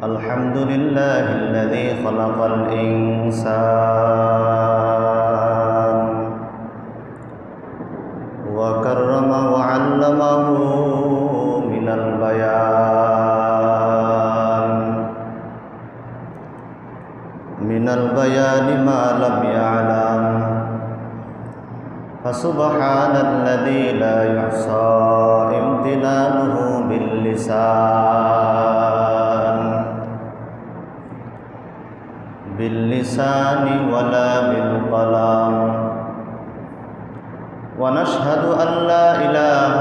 الحمد لله الذي خلق الإنسان وكرم وعلمه من البيان من البيان ما لم يعلم. فسبحان الذي لا يحصى امتنانه باللسان. باللسان ولا بالقلم. ونشهد أن لا إله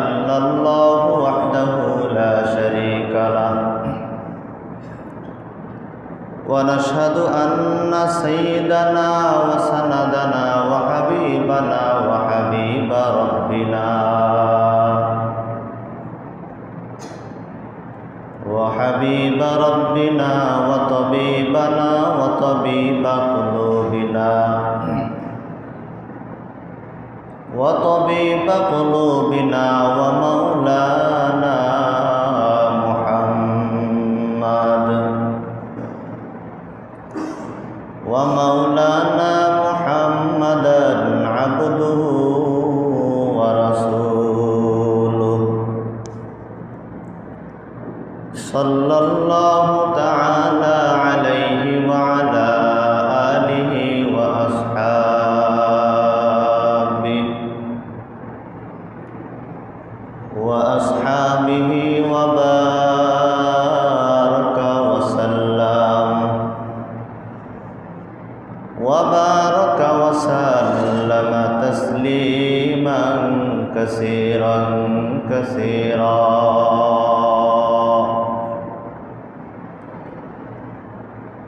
إلا الله وحده لا شريك له. ونشهد أن سيدنا وسندنا وحبيبنا وحبيب ربنا. وحبيب ربنا وطبيبنا وطبيب قلوبنا. وطبيب قلوبنا ومولانا صلى الله تعالى عليه وعلى آله وأصحابه وأصحابه وبارك وسلم. وبارك وسلم تسليما كثيرا كثيرا.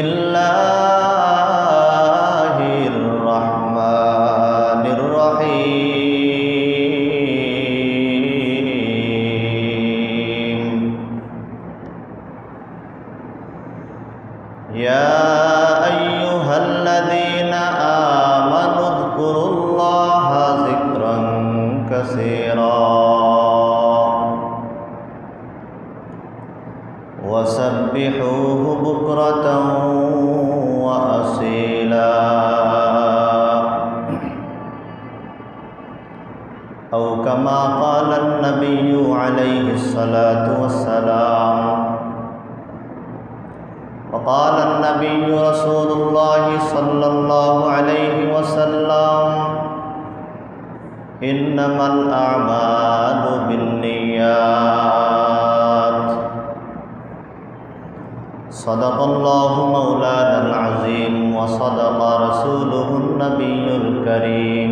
الله الرحمن الرحيم يا أيها الذين آمنوا اذكروا الله ذكرا كثيرا وسبحوه بكرة وأصيلا. أو كما قال النبي عليه الصلاة والسلام وقال النبي رسول الله صلى الله عليه وسلم إنما الأعمال بالنيات. صدق الله مولانا العظيم وصدق رسوله النبي الكريم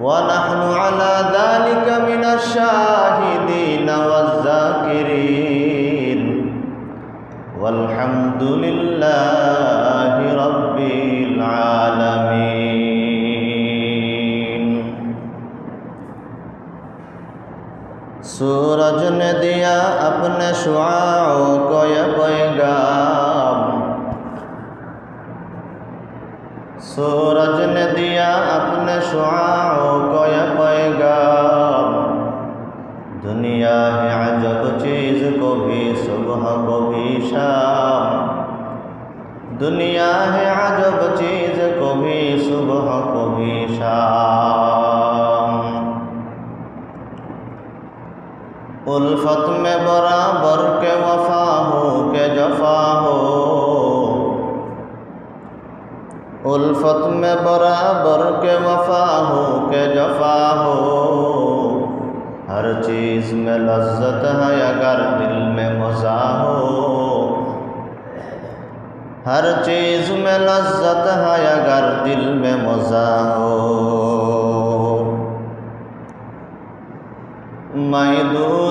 ونحن على ذلك من الشاهدين والذاكرين والحمد لله نے دیا اپنے شعاؤں کو یہ پیغام۔ سورج نے دیا اپنے شعاؤں کو یہ پیغام۔ دنیا ہے عجب چیز کو بھی، صبح کو بھی شام۔ دنیا ہے عجب چیز کو بھی، صبح کو بھی شام۔ الفت میں برابر کے وفا ہو کے جفا ہو۔ الفت میں برابر کے وفا ہو کے جفا ہو۔ ہر چیز میں لذت ہے اگر دل میں مزہ ہو۔ ہر چیز میں لذت ہے اگر دل میں مزہ ہو۔ میں دور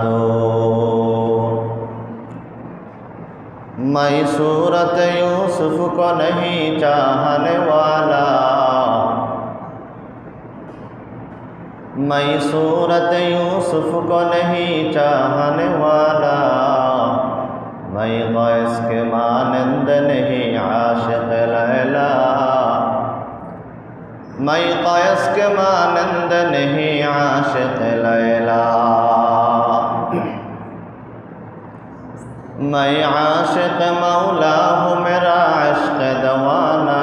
میں صورت یوسف کو نہیں چاہنے والا۔ میں صورت یوسف کو نہیں چاہنے والا۔ میں غیث کے مانند نہیں عاشق لیلا۔ میں قیس کے مانند نہیں عاشق لیلا۔ میں عاشق مولا ہوں میرا عشق دوانا۔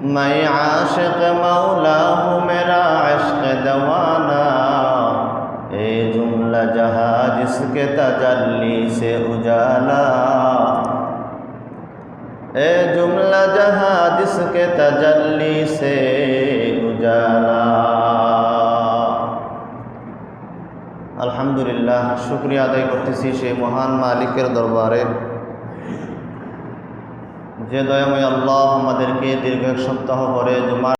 میں عاشق مولا ہوں میرا عشق دوانا۔ اے جملہ جہاں جس کے تجلی سے اجالا۔ اے جملہ جہاں جس کے تجلی سے اجالا۔ আলহামদুলিল্লাহ, শুক্রিয়া আদায় করতেছি সেই মহান মালিকের দরবারে। যে দয়াময় আল্লাহ আমাদেরকে দীর্ঘ এক সপ্তাহ পরে জমা